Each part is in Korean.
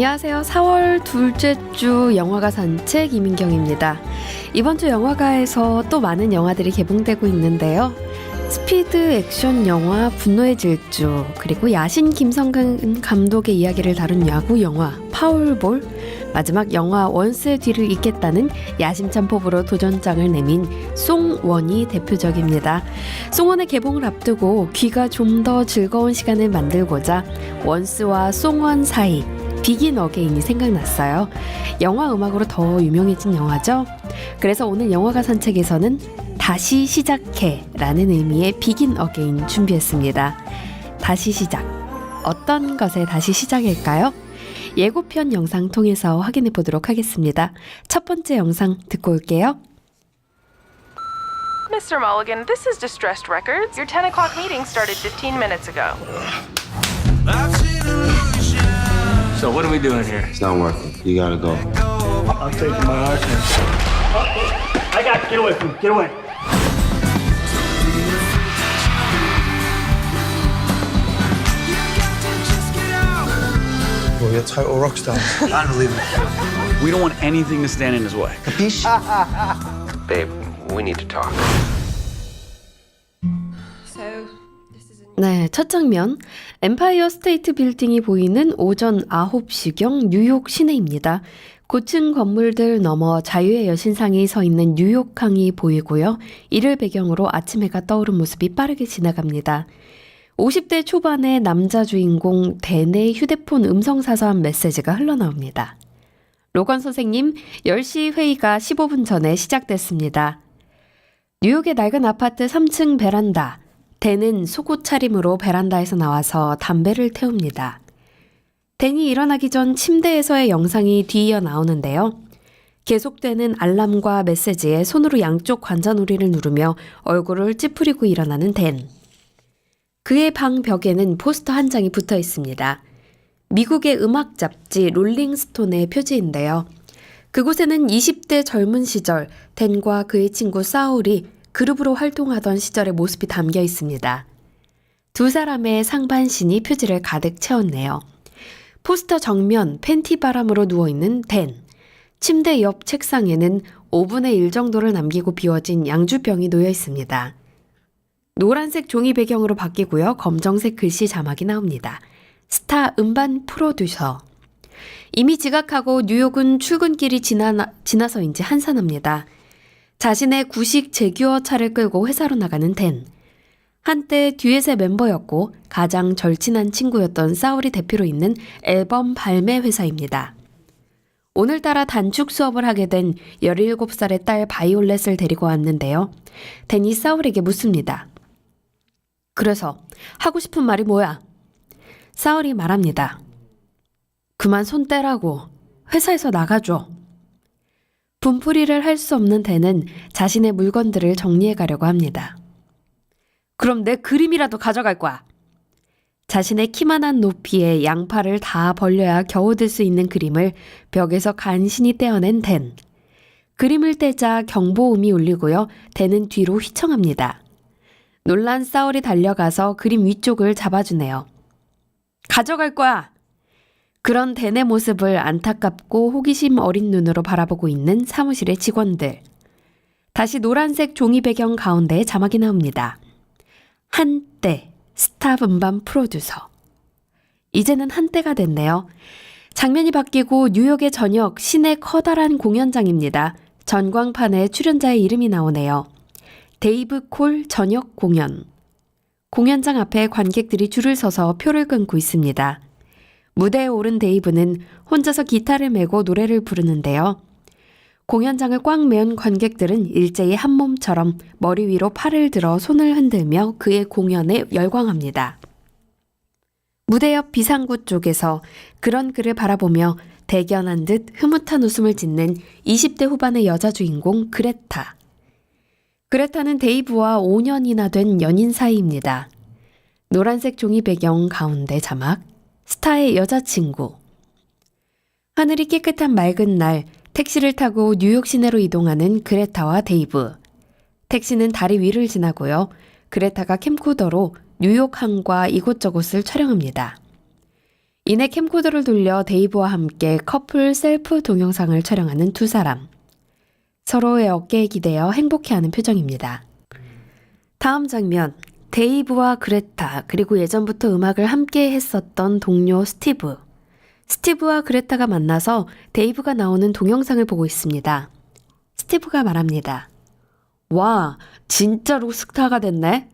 안녕하세요. 4월 둘째 주 영화가 산책 이민경입니다. 이번 주 영화가에서 또 많은 영화들이 개봉되고 있는데요. 스피드 액션 영화 분노의 질주, 그리고 야신 김성근 감독의 이야기를 다룬 야구 영화 파울볼, 마지막 영화 원스의 뒤를 잇겠다는 야심찬 포부로 도전장을 내민 송원이 대표적입니다. 송원의 개봉을 앞두고 귀가 좀 더 즐거운 시간을 만들고자 원스와 송원 사이 비긴 어게인이 생각났어요. 영화 음악으로 더 유명해진 영화죠. 그래서 오늘 영화가 산책에서는 다시 시작해 라는 의미의 비긴 어게인 준비했습니다. 다시 시작. 어떤 것에 다시 시작일까요? 예고편 영상 통해서 확인해 보도록 하겠습니다. 첫 번째 영상 듣고 올게요. Mr. Mulligan, this is Distressed Records. Your 10 o'clock meeting started 15 minutes ago. So what are we doing here? It's not working. You gotta go. I'm taking my actions. I got get away from me. Get away. Well, you're a total rock star. Unbelievable. We don't want anything to stand in his way. Capiche? Babe, we need to talk. 네, 첫 장면. 엠파이어 스테이트 빌딩이 보이는 오전 9시경 뉴욕 시내입니다. 고층 건물들 넘어 자유의 여신상이 서 있는 뉴욕항이 보이고요. 이를 배경으로 아침 해가 떠오른 모습이 빠르게 지나갑니다. 50대 초반의 남자 주인공 댄의 휴대폰 음성사서한 메시지가 흘러나옵니다. 로건 선생님, 10시 회의가 15분 전에 시작됐습니다. 뉴욕의 낡은 아파트 3층 베란다. 댄은 속옷 차림으로 베란다에서 나와서 담배를 태웁니다. 댄이 일어나기 전 침대에서의 영상이 뒤이어 나오는데요. 계속되는 알람과 메시지에 손으로 양쪽 관자놀이를 누르며 얼굴을 찌푸리고 일어나는 댄. 그의 방 벽에는 포스터 한 장이 붙어 있습니다. 미국의 음악 잡지 롤링스톤의 표지인데요. 그곳에는 20대 젊은 시절 댄과 그의 친구 사울이 그룹으로 활동하던 시절의 모습이 담겨 있습니다. 두 사람의 상반신이 표지를 가득 채웠네요. 포스터 정면 팬티 바람으로 누워있는 댄. 침대 옆 책상에는 5분의 1 정도를 남기고 비워진 양주병이 놓여 있습니다. 노란색 종이 배경으로 바뀌고요. 검정색 글씨 자막이 나옵니다. 스타 음반 프로듀서. 이미 지각하고 뉴욕은 출근길이 지나, 지나서인지 한산합니다. 자신의 구식 제규어 차를 끌고 회사로 나가는 댄. 한때 듀엣의 멤버였고 가장 절친한 친구였던 사울이 대표로 있는 앨범 발매 회사입니다. 오늘따라 단축 수업을 하게 된 17살의 딸 바이올렛을 데리고 왔는데요. 댄이 사울에게 묻습니다. 그래서 하고 싶은 말이 뭐야? 사울이 말합니다. 그만 손 떼라고. 회사에서 나가줘. 분풀이를 할 수 없는 댄은 자신의 물건들을 정리해 가려고 합니다. 그럼 내 그림이라도 가져갈 거야. 자신의 키만한 높이에 양팔을 다 벌려야 겨우 들 수 있는 그림을 벽에서 간신히 떼어낸 댄. 그림을 떼자 경보음이 울리고요. 댄은 뒤로 휘청합니다. 놀란 사울이 달려가서 그림 위쪽을 잡아주네요. 가져갈 거야! 그런 댄의 모습을 안타깝고 호기심 어린 눈으로 바라보고 있는 사무실의 직원들. 다시 노란색 종이 배경 가운데 자막이 나옵니다. 한때 스탑 음반 프로듀서. 이제는 한때가 됐네요. 장면이 바뀌고 뉴욕의 저녁 시내 커다란 공연장입니다. 전광판에 출연자의 이름이 나오네요. 데이브 콜 저녁 공연. 공연장 앞에 관객들이 줄을 서서 표를 끊고 있습니다. 무대에 오른 데이브는 혼자서 기타를 메고 노래를 부르는데요. 공연장을 꽉 메운 관객들은 일제히 한 몸처럼 머리 위로 팔을 들어 손을 흔들며 그의 공연에 열광합니다. 무대 옆 비상구 쪽에서 그런 그를 바라보며 대견한 듯 흐뭇한 웃음을 짓는 20대 후반의 여자 주인공 그레타. 그레타는 데이브와 5년이나 된 연인 사이입니다. 노란색 종이 배경 가운데 자막, 스타의 여자친구. 하늘이 깨끗한 맑은 날, 택시를 타고 뉴욕 시내로 이동하는 그레타와 데이브. 택시는 다리 위를 지나고요. 그레타가 캠코더로 뉴욕 항과 이곳저곳을 촬영합니다. 이내 캠코더를 돌려 데이브와 함께 커플 셀프 동영상을 촬영하는 두 사람. 서로의 어깨에 기대어 행복해하는 표정입니다. 다음 장면. 데이브와 그레타, 그리고 예전부터 음악을 함께 했었던 동료 스티브. 스티브와 그레타가 만나서 데이브가 나오는 동영상을 보고 있습니다. 스티브가 말합니다. 와, 진짜로 스타가 됐네?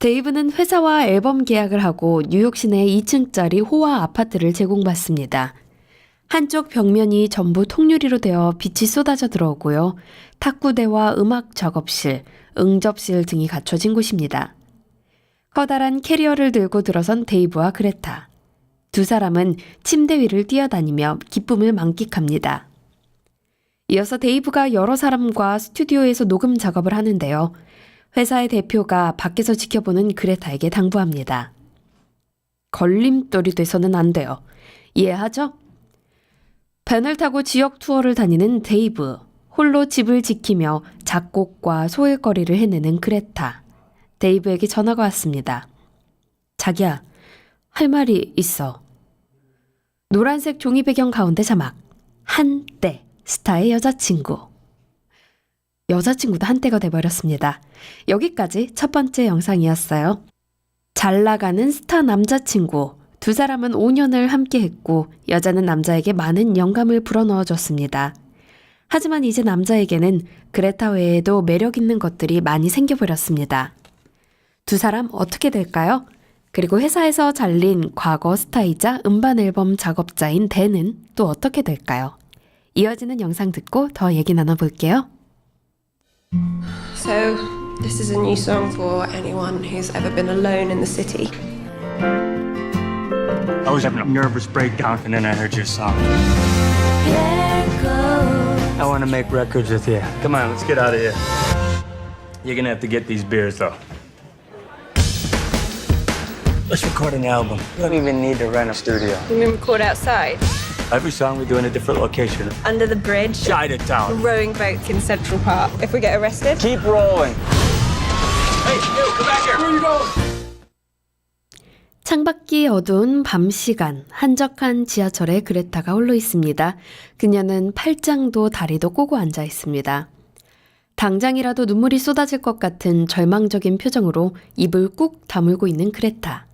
데이브는 회사와 앨범 계약을 하고 뉴욕 시내 2층짜리 호화 아파트를 제공받습니다. 한쪽 벽면이 전부 통유리로 되어 빛이 쏟아져 들어오고요. 탁구대와 음악 작업실, 응접실 등이 갖춰진 곳입니다. 커다란 캐리어를 들고 들어선 데이브와 그레타. 두 사람은 침대 위를 뛰어다니며 기쁨을 만끽합니다. 이어서 데이브가 여러 사람과 스튜디오에서 녹음 작업을 하는데요. 회사의 대표가 밖에서 지켜보는 그레타에게 당부합니다. 걸림돌이 돼서는 안 돼요. 이해하죠? 밴을 타고 지역 투어를 다니는 데이브, 홀로 집을 지키며 작곡과 소일거리를 해내는 그레타. 데이브에게 전화가 왔습니다. 자기야, 할 말이 있어. 노란색 종이 배경 가운데 자막. 한때 스타의 여자친구. 여자친구도 한때가 돼버렸습니다. 여기까지 첫 번째 영상이었어요. 잘 나가는 스타 남자친구. 두 사람은 5년을 함께 했고, 여자는 남자에게 많은 영감을 불어넣어 줬습니다. 하지만 이제 남자에게는 그레타 외에도 매력 있는 것들이 많이 생겨버렸습니다. 두 사람 어떻게 될까요? 그리고 회사에서 잘린 과거 스타이자 음반 앨범 작업자인 댄은 또 어떻게 될까요? 이어지는 영상 듣고 더 얘기 나눠볼게요. So, this is a new song for anyone who's ever been alone in the city. I was having a nervous breakdown and then I heard your song. I want to make records with you. Come on, let's get out of here. You're gonna have to get these beers though. Let's record an album. We don't even need to rent a studio. We can record outside, Every song we do in a different location. under the bridge, Chinatown. rowing boats in Central Park. If we get arrested, Keep rolling. Hey, you, come back here. Where are you going? 창밖이 어두운 밤 시간, 한적한 지하철에 그레타가 홀로 있습니다. 그녀는 팔짱도 다리도 꼬고 앉아 있습니다. 당장이라도 눈물이 쏟아질 것 같은 절망적인 표정으로 입을 꾹 다물고 있는 그레타.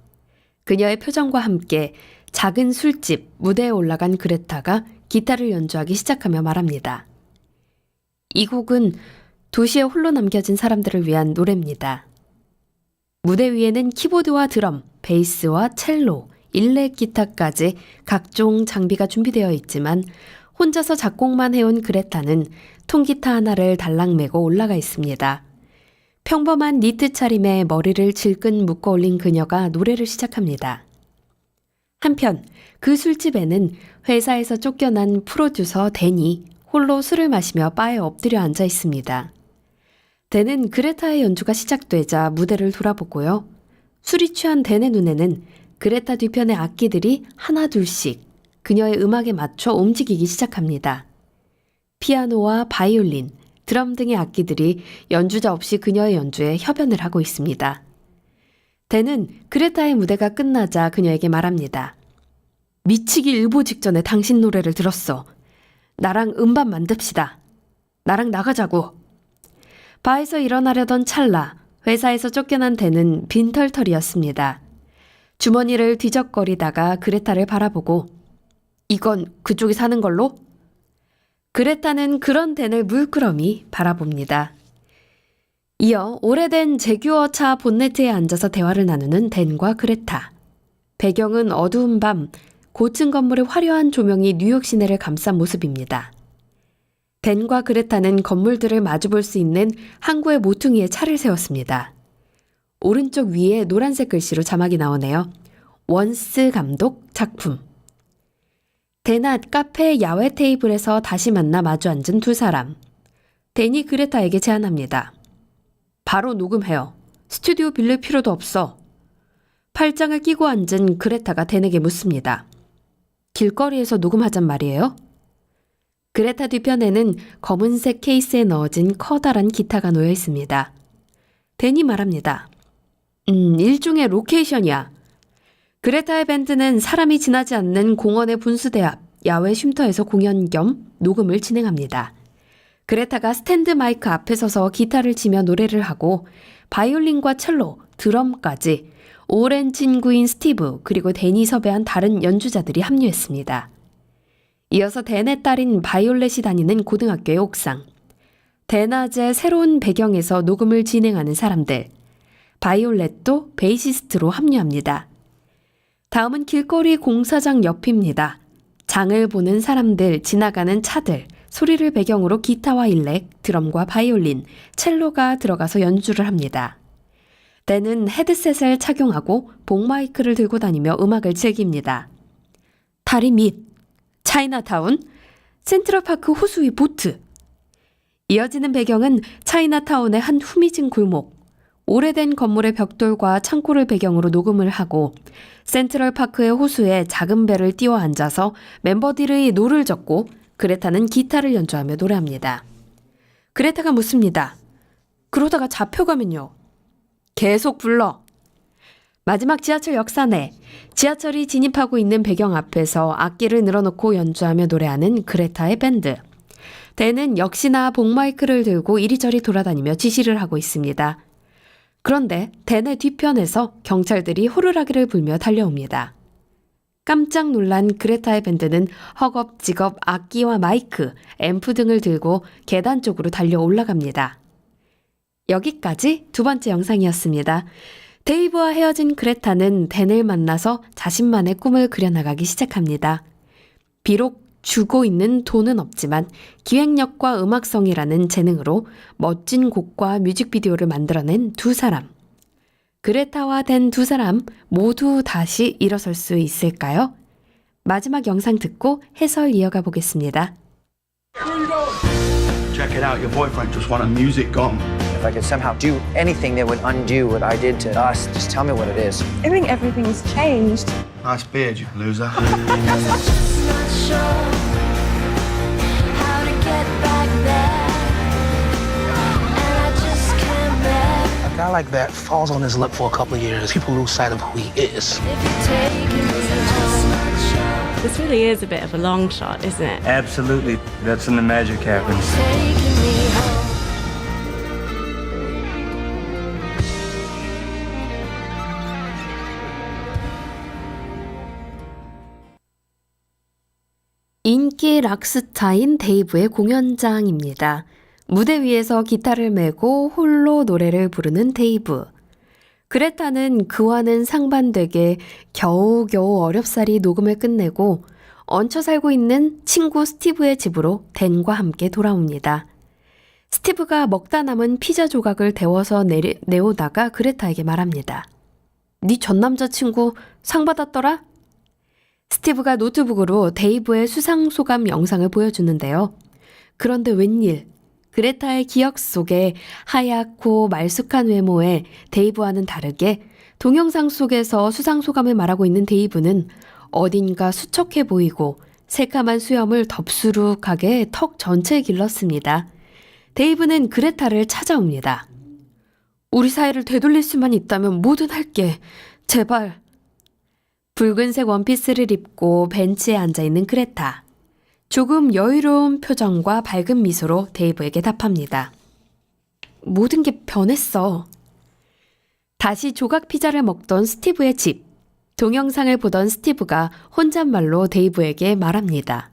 그녀의 표정과 함께 작은 술집 무대에 올라간 그레타가 기타를 연주하기 시작하며 말합니다. 이 곡은 도시에 홀로 남겨진 사람들을 위한 노래입니다. 무대 위에는 키보드와 드럼, 베이스와 첼로, 일렉 기타까지 각종 장비가 준비되어 있지만 혼자서 작곡만 해온 그레타는 통기타 하나를 달랑매고 올라가 있습니다. 평범한 니트 차림에 머리를 질끈 묶어 올린 그녀가 노래를 시작합니다. 한편 그 술집에는 회사에서 쫓겨난 프로듀서 댄이 홀로 술을 마시며 바에 엎드려 앉아 있습니다. 댄은 그레타의 연주가 시작되자 무대를 돌아보고요. 술이 취한 댄의 눈에는 그레타 뒤편의 악기들이 하나 둘씩 그녀의 음악에 맞춰 움직이기 시작합니다. 피아노와 바이올린, 드럼 등의 악기들이 연주자 없이 그녀의 연주에 협연을 하고 있습니다. 댄은 그레타의 무대가 끝나자 그녀에게 말합니다. 미치기 일보 직전에 당신 노래를 들었어. 나랑 음반 만듭시다. 나랑 나가자고. 바에서 일어나려던 찰나 회사에서 쫓겨난 댄은 빈털털이었습니다. 주머니를 뒤적거리다가 그레타를 바라보고 이건 그쪽이 사는 걸로? 그레타는 그런 댄을 물끄러미 바라봅니다. 이어 오래된 제규어 차 본네트에 앉아서 대화를 나누는 댄과 그레타. 배경은 어두운 밤 고층 건물의 화려한 조명이 뉴욕 시내를 감싼 모습입니다. 댄과 그레타는 건물들을 마주볼 수 있는 항구의 모퉁이에 차를 세웠습니다. 오른쪽 위에 노란색 글씨로 자막이 나오네요. 원스 감독 작품. 대낮 카페 야외 테이블에서 다시 만나 마주 앉은 두 사람. 댄이 그레타에게 제안합니다. 바로 녹음해요. 스튜디오 빌릴 필요도 없어. 팔짱을 끼고 앉은 그레타가 댄에게 묻습니다. 길거리에서 녹음하잔 말이에요? 그레타 뒤편에는 검은색 케이스에 넣어진 커다란 기타가 놓여 있습니다. 댄이 말합니다. 음, 일종의 로케이션이야. 그레타의 밴드는 사람이 지나지 않는 공원의 분수대 앞 야외 쉼터에서 공연 겸 녹음을 진행합니다. 그레타가 스탠드 마이크 앞에 서서 기타를 치며 노래를 하고 바이올린과 첼로, 드럼까지 오랜 친구인 스티브 그리고 데니 섭외한 다른 연주자들이 합류했습니다. 이어서 댄의 딸인 바이올렛이 다니는 고등학교의 옥상, 대낮의 새로운 배경에서 녹음을 진행하는 사람들, 바이올렛도 베이시스트로 합류합니다. 다음은 길거리 공사장 옆입니다. 장을 보는 사람들, 지나가는 차들, 소리를 배경으로 기타와 일렉, 드럼과 바이올린, 첼로가 들어가서 연주를 합니다. 때는 헤드셋을 착용하고 복마이크를 들고 다니며 음악을 즐깁니다. 다리 밑, 차이나타운, 센트럴파크 호수 위 보트. 이어지는 배경은 차이나타운의 한 후미진 골목, 오래된 건물의 벽돌과 창고를 배경으로 녹음을 하고 센트럴파크의 호수에 작은 배를 띄워 앉아서 멤버들의 노를 젓고 그레타는 기타를 연주하며 노래합니다. 그레타가 묻습니다. 그러다가 잡혀가면요. 계속 불러. 마지막 지하철 역사내 지하철이 진입하고 있는 배경 앞에서 악기를 늘어놓고 연주하며 노래하는 그레타의 밴드. 대는 역시나 복마이크를 들고 이리저리 돌아다니며 지시를 하고 있습니다. 그런데 댄의 뒤편에서 경찰들이 호루라기를 불며 달려옵니다. 깜짝 놀란 그레타의 밴드는 허겁지겁 악기와 마이크, 앰프 등을 들고 계단 쪽으로 달려 올라갑니다. 여기까지 두 번째 영상이었습니다. 데이브와 헤어진 그레타는 댄을 만나서 자신만의 꿈을 그려나가기 시작합니다. 비록 주고 있는 돈은 없지만 기획력과 음악성이라는 재능으로 멋진 곡과 뮤직비디오를 만들어낸 두 사람. 그레타와 댄두 사람 모두 다시 일어설 수 있을까요? 마지막 영상 듣고 해설 이어가 보겠습니다. Check it out. Your boyfriend just won a music gong. If I could somehow do anything that would undo what I did to us, just tell me what it is. I think everything's changed. Nice beard, you loser. A guy like that falls on his lip for a couple of years. People lose sight of who he is. This really is a bit of a long shot, isn't it? Absolutely. That's when the magic happens. 인기 락스타인 데이브의 공연장입니다. 무대 위에서 기타를 메고 홀로 노래를 부르는 데이브. 그레타는 그와는 상반되게 겨우겨우 어렵사리 녹음을 끝내고 얹혀 살고 있는 친구 스티브의 집으로 댄과 함께 돌아옵니다. 스티브가 먹다 남은 피자 조각을 데워서 내리, 내오다가 그레타에게 말합니다. 네 전 남자친구 상 받았더라? 스티브가 노트북으로 데이브의 수상 소감 영상을 보여주는데요. 그런데 웬일, 그레타의 기억 속에 하얗고 말쑥한 외모에 데이브와는 다르게 동영상 속에서 수상 소감을 말하고 있는 데이브는 어딘가 수척해 보이고 새까만 수염을 덥수룩하게 턱 전체에 길렀습니다. 데이브는 그레타를 찾아옵니다. 우리 사이를 되돌릴 수만 있다면 뭐든 할게. 제발. 붉은색 원피스를 입고 벤치에 앉아 있는 그레타. 조금 여유로운 표정과 밝은 미소로 데이브에게 답합니다. 모든 게 변했어. 다시 조각 피자를 먹던 스티브의 집. 동영상을 보던 스티브가 혼잣말로 데이브에게 말합니다.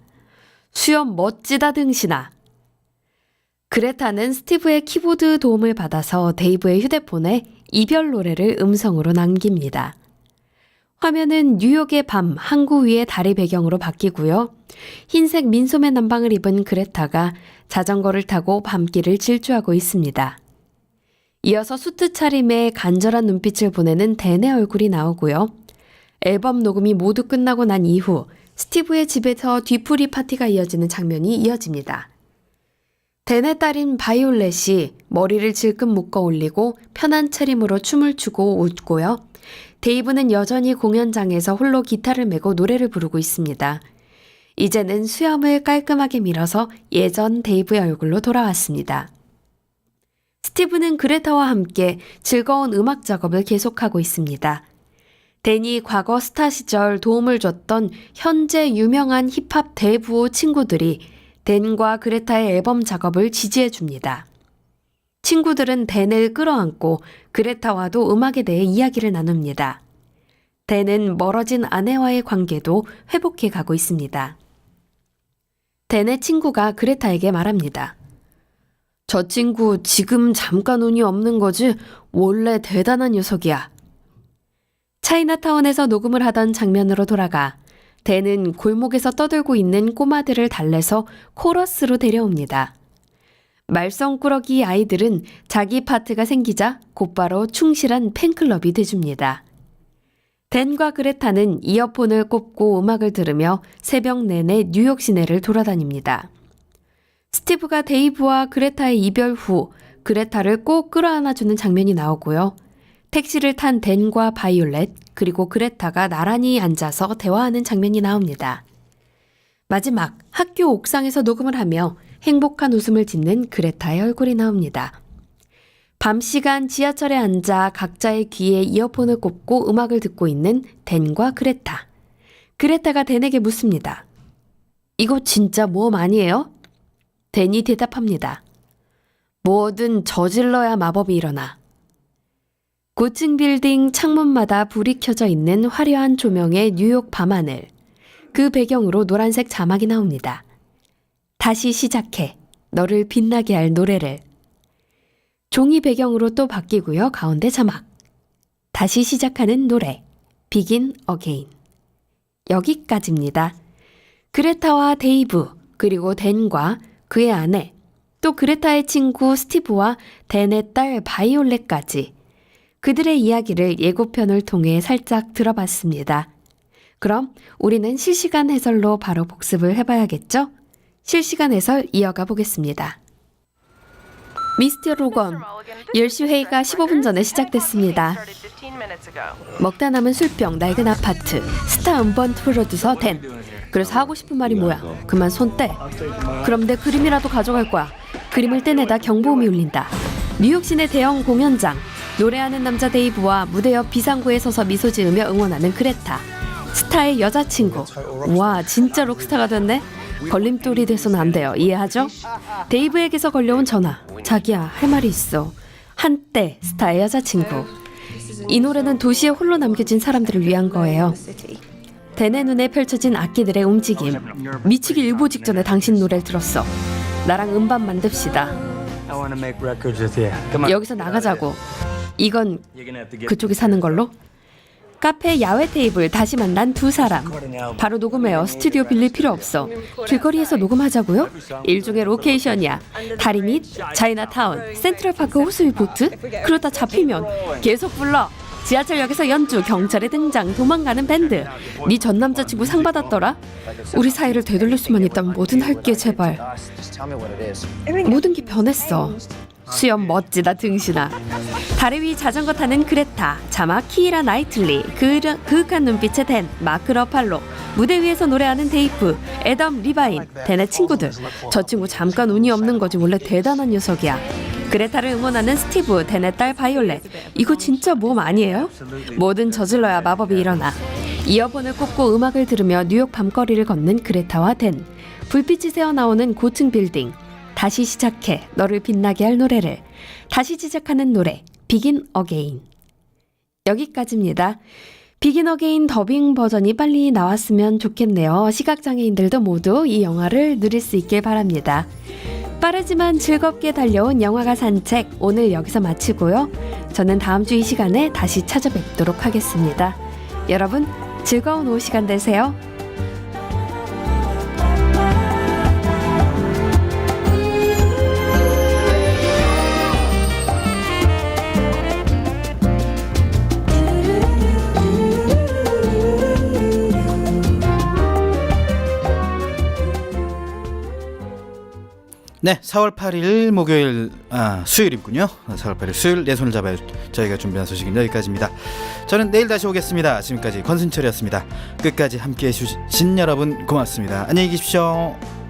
수염 멋지다 등신아. 그레타는 스티브의 키보드 도움을 받아서 데이브의 휴대폰에 이별 노래를 음성으로 남깁니다. 화면은 뉴욕의 밤, 항구 위의 달이 배경으로 바뀌고요. 흰색 민소매 남방을 입은 그레타가 자전거를 타고 밤길을 질주하고 있습니다. 이어서 수트 차림에 간절한 눈빛을 보내는 댄의 얼굴이 나오고요. 앨범 녹음이 모두 끝나고 난 이후 스티브의 집에서 뒤풀이 파티가 이어지는 장면이 이어집니다. 댄의 딸인 바이올렛이 머리를 질끈 묶어 올리고 편한 차림으로 춤을 추고 웃고요. 데이브는 여전히 공연장에서 홀로 기타를 메고 노래를 부르고 있습니다. 이제는 수염을 깔끔하게 밀어서 예전 데이브의 얼굴로 돌아왔습니다. 스티브는 그레타와 함께 즐거운 음악 작업을 계속하고 있습니다. 댄이 과거 스타 시절 도움을 줬던 현재 유명한 힙합 대부호 친구들이 댄과 그레타의 앨범 작업을 지지해 줍니다. 친구들은 댄을 끌어안고 그레타와도 음악에 대해 이야기를 나눕니다. 댄은 멀어진 아내와의 관계도 회복해 가고 있습니다. 댄의 친구가 그레타에게 말합니다. 저 친구 지금 잠깐 운이 없는 거지 원래 대단한 녀석이야. 차이나타운에서 녹음을 하던 장면으로 돌아가 댄은 골목에서 떠들고 있는 꼬마들을 달래서 코러스로 데려옵니다. 말썽꾸러기 아이들은 자기 파트가 생기자 곧바로 충실한 팬클럽이 돼줍니다. 댄과 그레타는 이어폰을 꼽고 음악을 들으며 새벽 내내 뉴욕 시내를 돌아다닙니다. 스티브가 데이브와 그레타의 이별 후 그레타를 꼭 끌어안아주는 장면이 나오고요. 택시를 탄 댄과 바이올렛 그리고 그레타가 나란히 앉아서 대화하는 장면이 나옵니다. 마지막 학교 옥상에서 녹음을 하며 행복한 웃음을 짓는 그레타의 얼굴이 나옵니다. 밤 시간 지하철에 앉아 각자의 귀에 이어폰을 꼽고 음악을 듣고 있는 댄과 그레타. 그레타가 댄에게 묻습니다. 이거 진짜 모험 아니에요? 댄이 대답합니다. 뭐든 저질러야 마법이 일어나. 고층 빌딩 창문마다 불이 켜져 있는 화려한 조명의 뉴욕 밤하늘. 그 배경으로 노란색 자막이 나옵니다. 다시 시작해. 너를 빛나게 할 노래를. 종이 배경으로 또 바뀌고요. 가운데 자막. 다시 시작하는 노래. Begin Again. 여기까지입니다. 그레타와 데이브, 그리고 댄과 그의 아내, 또 그레타의 친구 스티브와 댄의 딸 바이올렛까지 그들의 이야기를 예고편을 통해 살짝 들어봤습니다. 그럼 우리는 실시간 해설로 바로 복습을 해봐야겠죠? 실시간 해설 이어가 보겠습니다. 미스터 로건, 10시 회의가 15분 전에 시작됐습니다. 먹다 남은 술병, 낡은 아파트, 스타 음반 프로듀서 댄. 그래서 하고 싶은 말이 뭐야? 그만 손 떼. 그럼 내 그림이라도 가져갈 거야. 그림을 떼내다 경보음이 울린다. 뉴욕 시내 대형 공연장. 노래하는 남자 데이브와 무대 옆 비상구에 서서 미소 지으며 응원하는 그레타. 스타의 여자친구. 와, 진짜 록스타가 됐네. 걸림돌이 돼서는 안 돼요. 이해하죠? 데이브에게서 걸려온 전화. 자기야, 할 말이 있어. 한때 스타의 여자친구. 이 노래는 도시에 홀로 남겨진 사람들을 위한 거예요. 댄의 눈에 펼쳐진 악기들의 움직임. 미치기 일보 직전에 당신 노래를 들었어. 나랑 음반 만듭시다. 여기서 나가자고. 이건 그쪽이 사는 걸로? 카페 야외 테이블 다시 만난 두 사람. 바로 녹음해요. 스튜디오 빌릴 필요 없어. 길거리에서 녹음하자고요? 일종의 로케이션이야. 다리 밑, 차이나타운, 센트럴파크 호수위 보트? 그러다 잡히면 계속 불러. 지하철역에서 연주, 경찰의 등장, 도망가는 밴드. 네 전 남자친구 상 받았더라? 우리 사이를 되돌릴 수만 있다면 뭐든 할게 제발. 모든 게 변했어. 수염 멋지다 등신아. 다리 위 자전거 타는 그레타, 자막 키이라 나이틀리, 그, 그윽한 눈빛의 댄, 마크 러팔로, 무대 위에서 노래하는 데이프, 애덤 리바인, 댄의 친구들. 저 친구 잠깐 운이 없는 거지 원래 대단한 녀석이야. 그레타를 응원하는 스티브, 댄의 딸 바이올렛. 이거 진짜 모험 아니에요? 뭐든 저질러야 마법이 일어나. 이어폰을 꽂고 음악을 들으며 뉴욕 밤거리를 걷는 그레타와 댄. 불빛이 새어나오는 고층 빌딩. 다시 시작해 너를 빛나게 할 노래를 다시 시작하는 노래 비긴 어게인 여기까지입니다. 비긴 어게인 더빙 버전이 빨리 나왔으면 좋겠네요. 시각장애인들도 모두 이 영화를 누릴 수 있길 바랍니다. 빠르지만 즐겁게 달려온 영화가 산책 오늘 여기서 마치고요. 저는 다음 주 이 시간에 다시 찾아뵙도록 하겠습니다. 여러분 즐거운 오후 시간 되세요. 네, 4월 8일 목요일 아, 수요일이군요. 4월 8일 수요일 내 손을 잡아요. 저희가 준비한 소식은 여기까지입니다. 저는 내일 다시 오겠습니다. 지금까지 권순철이었습니다. 끝까지 함께해 주신 여러분 고맙습니다. 안녕히 계십시오.